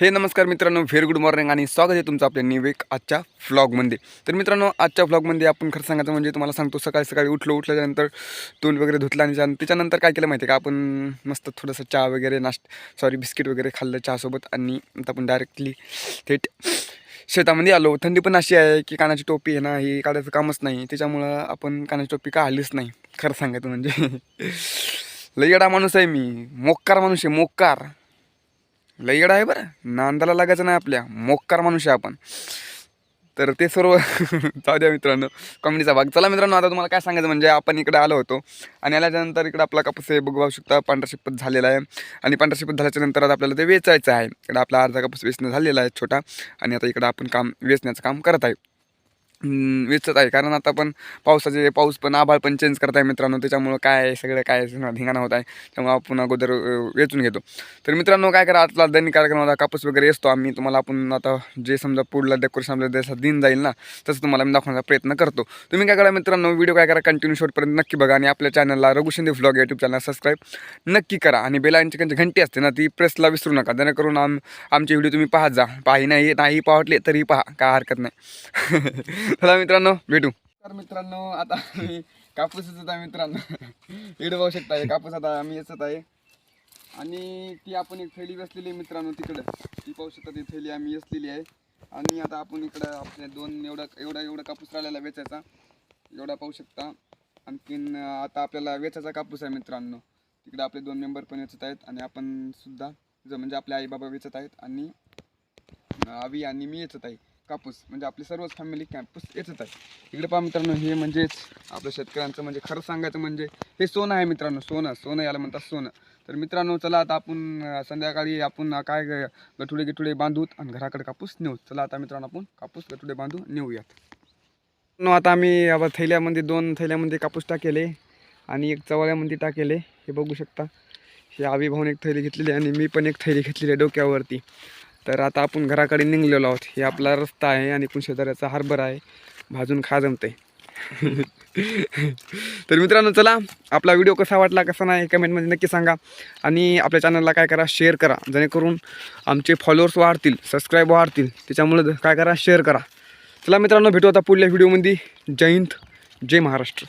हे नमस्कार मित्रांनो व्हेरी गुड मॉर्निंग आणि स्वागत आहे तुमचं आपल्या निवेक आजच्या व्लॉगमध्ये तर मित्रांनो आजच्या व्लॉगमध्ये आपण खरं सांगायचं म्हणजे तुम्हाला सांगतो सकाळी सकाळी उठलो उठल्याच्यानंतर तोंड वगैरे धुतला आणि त्याच्या- त्याच्यानंतर काय केलं माहिती आहे का? आपण मस्त थोडंसं चहा वगैरे नाश्त सॉरी बिस्किट वगैरे खाल्लं चहासोबत आणि आता आपण डायरेक्टली थेट शेतामध्ये आलो. थंडी पण अशी आहे की कानाची टोपी आहे ना ही काढायचं कामच नाही. त्याच्यामुळं आपण कानाची टोपी का आलीच नाही खरं सांगायचं म्हणजे. लयडा माणूस आहे मी. मोक्कार माणूस आहे मोक्कार. लय आहे बरं. नांदाला लागायचं नाही आपल्या. मोक्कार माणूस आहे आपण. तर ते सर्व जाऊ द्या मित्रांनो. कॉमेडीचा भाग. चला मित्रांनो आता तुम्हाला काय सांगायचं म्हणजे आपण इकडे आलो होतो. आणि आल्याच्यानंतर इकडे आपला कापूस हे बघू शकता. पांढरा शिपत झालेला आहे. आणि पांढरा शिपत झाल्याच्यानंतर आता आपल्याला ते वेचायचं आहे. इकडे आपला अर्धा कापूस वेचणं झालेला आहे छोटा. आणि आता इकडं आपण काम वेचण्याचं काम करत आहे. वेचत आहे. कारण आता पण पावसाचे पाऊस पण आभाळ पण चेंज करत आहे मित्रांनो. त्याच्यामुळं काय आहे, सगळं काय आहे, धिंगाणा होत आहे. त्यामुळे आपण अगोदर वेचून घेतो. तर मित्रांनो काय करा आजला दैनिक कार्यक्रम होता कापूस वगैरे असतो आम्ही तुम्हाला आपण आता जे समजा पुढला डेकोरेशन आपल्या जसं दिन जाईल ना तसं तुम्हाला मी दाखवण्याचा प्रयत्न करतो. तुम्ही काय करा मित्रांनो व्हिडिओ काय करा कंटिन्यू शॉर्टपर्यंत नक्की बघा. आणि आपल्या चॅनलला Raghu Shinde vlog YouTube channel subscribe नक्की करा. आणि बेलांची त्यांची घंटी असते ना ती प्रेसला विसरू नका. जेणेकरून आम आमचे व्हिडिओ तुम्ही पाहत जा. पाही नाही नाही पाहटले तरी पहा. काय हरकत नाही. चला मित्रांनो भेटू. तर मित्रांनो आता आम्ही कापूस आहे मित्रांनो. इकडे पाहू शकता आहे कापूस आता आम्ही येचत आहे. आणि ती आपण एक थैली बसलेली आहे मित्रांनो तिकडं. ती पाहू शकता ती थैली आम्ही असलेली आहे. आणि आता आपण इकडं आपले दोन एवढा एवढा एवढा कापूस राहिलेला वेचायचा. एवढा पाहू शकता. आणखीन आता आपल्याला वेचायचा कापूस आहे मित्रांनो. तिकडे आपले दोन मेंबर पण वेचत आहेत आणि आपण सुद्धा म्हणजे आपले आईबाबा वेचत आहेत आणि आवी आणि मी येचत आहे. कापूस म्हणजे आपली सर्वच फॅमिली कॅम्पस येतच आहे. इकडे पहा मित्रांनो हे म्हणजेच आपल्या शेतकऱ्यांचं म्हणजे खरं सांगायचं म्हणजे हे सोनं आहे मित्रांनो सोनं सोनं याला म्हणतात सोनं. तर मित्रांनो चला आता आपण संध्याकाळी आपण काय ग- गठुडे गिठुडे बांधूत आणि घराकडे कापूस नेऊ. चला आता मित्रांनो आपण कापूस गठुडे बांधू नेऊयात. नो आता आम्ही थैल्यामध्ये दोन थैल्यामध्ये कापूस टाकेले आणि एक चवळ्यामध्ये टाकेले. हे बघू शकता. हे आवी भाऊन एक थैली घेतलेली आहे आणि मी पण एक थैली घेतलेली आहे डोक्यावरती. तर आता आपण घराकडे निघलेलो आहोत. हे आपला रस्ता आहे आणि पण शेजाऱ्याचा हार्बर आहे. भाजून खा जमते तर मित्रांनो चला आपला व्हिडिओ कसा वाटला कसा नाही कमेंटमध्ये नक्की सांगा. आणि आपल्या चॅनलला काय करा शेअर करा. जेणेकरून आमचे फॉलोअर्स वाढतील सबस्क्राईब वाढतील. त्याच्यामुळे काय करा शेअर करा. चला मित्रांनो भेटू आता पुढल्या व्हिडिओमध्ये. जय हिंद जय महाराष्ट्र.